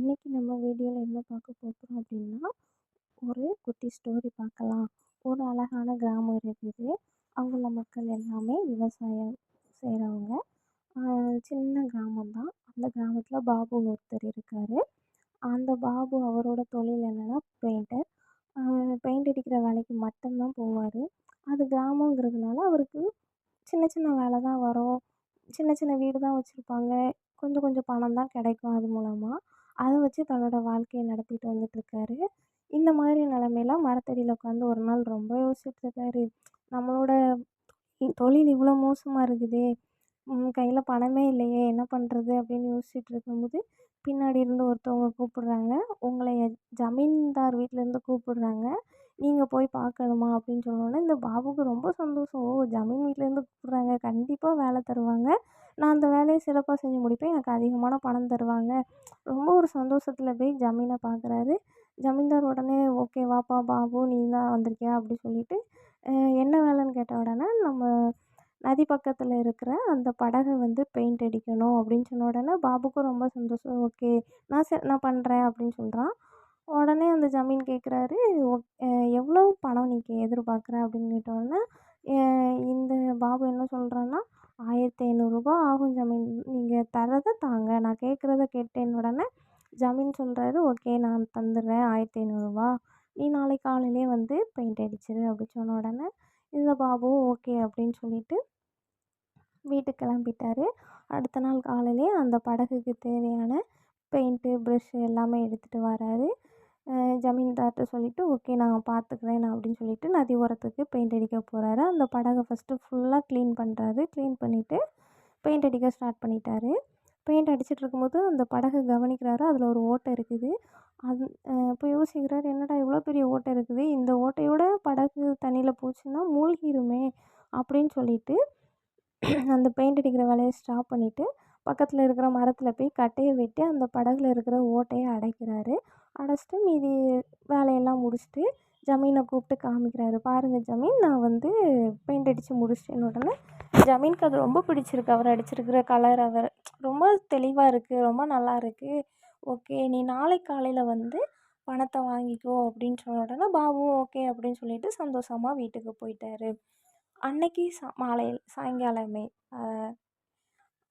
இன்றைக்கி நம்ம வீடியோவில் என்ன பார்க்க போகிறோம் அப்படின்னா ஒரு குட்டி ஸ்டோரி பார்க்கலாம். ஒரு அழகான கிராமம் இருக்குது. அங்குள்ள மக்கள் எல்லாமே விவசாயம் செய்கிறவங்க சின்ன கிராமம் தான். அந்த கிராமத்தில் பாபுன்னு ஒருத்தர் இருக்கார். அந்த பாபு அவரோட தொழில் என்னென்னா பெயிண்டர் பெயிண்ட் அடிக்கிற வேலைக்கு மட்டும்தான் போவார். அது கிராமங்கிறதுனால அவருக்கு சின்ன சின்ன வேலை தான் வரும். சின்ன சின்ன வீடு தான் வச்சுருப்பாங்க. கொஞ்சம் கொஞ்சம் பணம் தான் கிடைக்கும் அது மூலமாக அதை வச்சு தன்னோட வாழ்க்கையை நடத்திட்டு வந்துட்டுருக்காரு இந்த மாதிரி நிலமையில மரத்தடியில் உட்காந்து ஒரு நாள் ரொம்ப யோசிச்சுட்ருக்காரு. நம்மளோட தொழில் இவ்வளோ மோசமாக இருக்குதே கையில் பணமே இல்லையே என்ன பண்ணுறது அப்படின்னு யோசிச்சுட்டு இருக்கும்போது பின்னாடி இருந்து ஒருத்தவங்க கூப்பிட்றாங்க. உங்களை ஜமீன்தார் வீட்டிலேருந்து கூப்பிட்றாங்க. நீங்கள் போய் பார்க்கணுமா அப்படின்னு சொன்னோன்னே இந்த பாபுக்கு ரொம்ப சந்தோஷம். ஓ ஜமீன் வீட்டிலேருந்து கூப்பிட்றாங்க. கண்டிப்பாக வேலை தருவாங்க. நான் அந்த வேலையை சிறப்பாக செஞ்சு முடிப்பேன். எனக்கு அதிகமான பணம் தருவாங்க. ரொம்ப ஒரு சந்தோஷத்தில் போய் ஜமீனை பார்க்குறாரு ஜமீன்தார் உடனே ஓகே வாப்பா பாபு நீ தான் வந்திருக்கியா? அப்படி சொல்லிட்டு என்ன வேலைன்னு கேட்ட உடனே நம்ம நதி பக்கத்தில் இருக்கிற அந்த படகை வந்து பெயிண்ட் அடிக்கணும். அப்படின்னு சொன்ன உடனே பாபுக்கும் ரொம்ப சந்தோஷம். ஓகே நான் ச நான் பண்ணுறேன் அப்படின்னு சொல்கிறான் உடனே அந்த ஜமீன் கேட்குறாரு எவ்வளோ பணம் நீ எதிர்பார்க்குற? அப்படின்னு கேட்ட உடனே இந்த பாபு என்ன சொல்கிறான்னா ஆயிரத்தி ஐநூறுரூபா ஆகும் ஜமீன். நீங்கள் தர்றதை தாங்க. நான் கேட்குறத கேட்டேன் உடனே ஜமீன் சொல்கிறாரு ஓகே நான் தந்துடுறேன். ஆயிரத்தி ஐநூறுரூவா நீ நாளைக்கு காலையிலே வந்து பெயிண்ட் அடிச்சிடு அப்படி சொன்ன உடனே இந்த பாபுவும் ஓகே அப்படின்னு சொல்லிட்டு வீட்டுக்கு கிளம்பிட்டாரு. அடுத்த நாள் காலையிலே அந்த படகுக்கு தேவையான பெயிண்ட்டு ப்ரஷ்ஷு எல்லாமே எடுத்துகிட்டு வராரு. ஜமீன்தார்கிட்ட சொல்லிவிட்டு ஓகே நான் பார்த்துக்குறேன் நான் அப்படின்னு சொல்லிவிட்டு நதி ஓரத்துக்கு பெயிண்ட் அடிக்க போகிறாரு அந்த படகை ஃபஸ்ட்டு ஃபுல்லாக க்ளீன் பண்ணுறாரு க்ளீன் பண்ணிவிட்டு பெயிண்ட் அடிக்க ஸ்டார்ட் பண்ணிட்டாரு. பெயிண்ட் அடிச்சுட்டு இருக்கும்போது அந்த படகை கவனிக்கிறாரு. அதில் ஒரு ஓட்டை இருக்குது. அது இப்போ யோசிக்கிறாரு என்னடா இவ்வளோ பெரிய ஓட்டை இருக்குது? இந்த ஓட்டையோட படகு தண்ணியில் போச்சுன்னா மூழ்கிருமே அப்படின்னு சொல்லிவிட்டு அந்த பெயிண்ட் அடிக்கிற வேலையை ஸ்டாப் பண்ணிவிட்டு பக்கத்தில் இருக்கிற மரத்தில் போய் கட்டையை வெட்டி அந்த படகுல இருக்கிற ஓட்டையை அடைக்கிறாரு. அடைச்சிட்டு மீதி வேலையெல்லாம் முடிச்சுட்டு ஜமீனை கூப்பிட்டு காமிக்கிறாரு. பாருங்கள் ஜமீன் நான் வந்து பெயிண்ட் அடித்து முடிச்சிட்டேன்னு உடனே ஜமீனுக்கு அது ரொம்ப பிடிச்சிருக்கு. அவர் அடிச்சிருக்கிற கலர் அவர் ரொம்ப தெளிவாக இருக்குது ரொம்ப நல்லா இருக்குது ஓகே நீ நாளைக்கு காலையில் வந்து பணத்தை வாங்கிக்கோ அப்படின்னு சொன்ன உடனே பாபுவும் ஓகே அப்படின்னு சொல்லிட்டு சந்தோஷமாக வீட்டுக்கு போயிட்டாரு. அன்னைக்கு சா மாலையில் சாயங்காலமே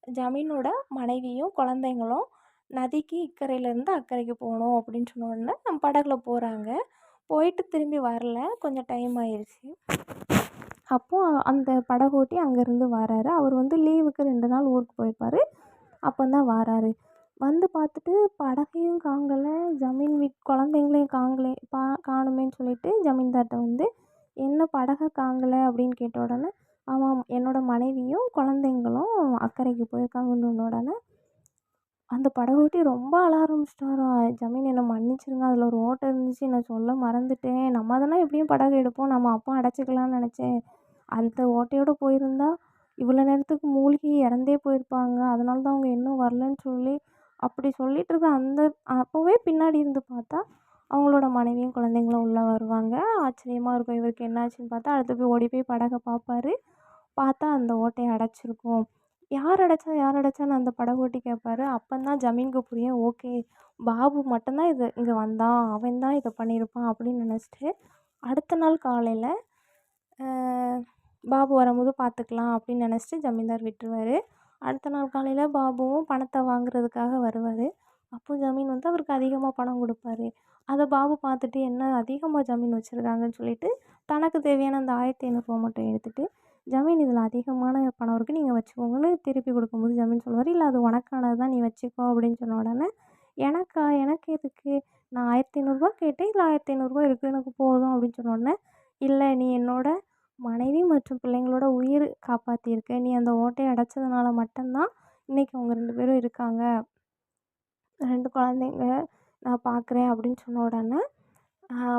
ஜமீனோட மனைவியும் குழந்தைங்களும் நதிக்கு இக்கரையிலேருந்து அக்கறைக்கு போகணும் அப்படின்னு சொன்னோடனே நம்ம படகுல போகிறாங்க போயிட்டு திரும்பி வரல. கொஞ்சம் டைம் ஆயிடுச்சு அப்போது அந்த படகோட்டி அங்கேருந்து வராரு. அவர் வந்து லீவுக்கு ரெண்டு நாள் ஊருக்கு போயிருப்பார். அப்போ தான் வராரு. வந்து பார்த்துட்டு படகையும் காங்கலை ஜமீன் வீட் குழந்தைங்களையும் காங்கலே பா காணுமேன்னு சொல்லிட்டு ஜமீன்தார்கிட்ட வந்து என்ன படகை காங்கலை? அப்படின்னு கேட்ட உடனே ஆமாம் என்னோடய மனைவியும் குழந்தைங்களும் அக்கறைக்கு போயிருக்காங்கன்னு உடனே அந்த படகோட்டி ரொம்ப அழ ஆரம்பிச்சிட்டாராம் ஜமீன் என்னை மன்னிச்சிடுங்க அதில் ஒரு ஓட்டை இருந்துச்சு நான் சொல்ல மறந்துட்டேன். நம்ம தானே எப்படியும் படகு எடுப்போம் நம்ம அப்போ அடைச்சிக்கலான்னு நினச்சேன். அந்த ஓட்டையோடு போயிருந்தா இவ்வளோ நேரத்துக்கு மூழ்கி இறந்தே போயிருப்பாங்க. அதனால தான் அவங்க இன்னும் வரலன்னு சொல்லி அப்படி சொல்லிட்டு இருக்க அந்த அப்போவே பின்னாடி இருந்து பார்த்தா அவங்களோட மனைவியும் குழந்தைங்களும் உள்ளே வருவாங்க. ஆச்சரியமாக இருக்கும் இவருக்கு என்னாச்சுன்னு பார்த்தா அடுத்து போய் ஓடி போய் படகை பார்ப்பாரு. பார்த்தா அந்த ஓட்டையை அடைச்சிருக்கும். யார் அடைச்சா யார் அடைச்சான்னு அந்த படகோட்டி கேட்பாரு அப்போந்தான் ஜமீனுக்கு புரியும் ஓகே பாபு மட்டும்தான் இது இங்கே வந்தான். அவன் தான் இதை பண்ணியிருப்பான் அப்படின்னு நினச்சிட்டு அடுத்த நாள் காலையில் பாபு வரும்போது பார்த்துக்கலாம் அப்படின்னு நினச்சிட்டு ஜமீன்தார் விட்டுருவாரு. அடுத்த நாள் காலையில் பாபுவும் பணத்தை வாங்குறதுக்காக வருவார். அப்போ ஜமீன் வந்து அவருக்கு அதிகமாக பணம் கொடுப்பாரு. அதை பாபு பார்த்துட்டு என்ன அதிகமாக ஜமீன் வச்சுருக்காங்கன்னு சொல்லிட்டு தனக்கு தேவையான அந்த ஆயிரத்தி ஐநூறுரூவா மட்டும் எடுத்துகிட்டு ஜமீன் இதில் அதிகமான பணம் இருக்குது நீங்கள் வச்சுக்கோங்கன்னு திருப்பி கொடுக்கும்போது ஜமீன் சொல்லுவார். இல்லை அது உனக்கானது தான் நீ வச்சுக்கோ அப்படின்னு சொன்ன உடனே எனக்கா? எனக்கு எதுக்கு? நான் ஆயிரத்தி ஐநூறுரூவா கேட்டேன் இதில் ஆயிரத்தி ஐநூறுரூவா இருக்குது எனக்கு போதும் அப்படின்னு சொன்ன உடனே இல்லை நீ என்னோட மனைவி மற்றும் பிள்ளைங்களோட உயிர் காப்பாற்றியிருக்க நீ அந்த ஓட்டையை அடைச்சதுனால மட்டும்தான் இன்றைக்கி அவங்க ரெண்டு பேரும் இருக்காங்க. ரெண்டு குழந்தைங்க நான் பார்க்குறேன் அப்படின்னு சொன்ன உடனே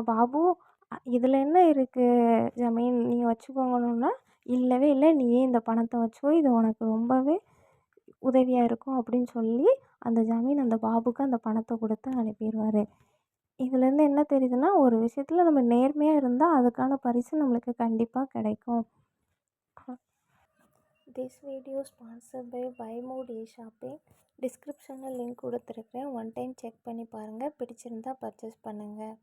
பாபு இதில் என்ன இருக்குது ஜமீன் நீங்கள் வச்சுக்கோங்கன்னொன்னே இல்லவே இல்லை. நீயே இந்த பணத்தை வச்சுக்கோ இது உனக்கு ரொம்பவே உதவியாக இருக்கும் அப்படின்னு சொல்லி அந்த ஜமீன் அந்த பாபுக்கு அந்த பணத்தை கொடுத்து அனுப்பிடுவார் இதுலேருந்து என்ன தெரியுதுன்னா ஒரு விஷயத்தில் நம்ம நேர்மையாக இருந்தால் அதுக்கான பரிசு நம்மளுக்கு கண்டிப்பாக கிடைக்கும். This video sponsor by by mod shopping டிஸ்கிரிப்ஷனில் லிங்க் கொடுத்துருக்கேன் ஒன் டைம் செக் பண்ணி பாருங்கள் பிடிச்சிருந்தா பர்ச்சேஸ் பண்ணுங்கள்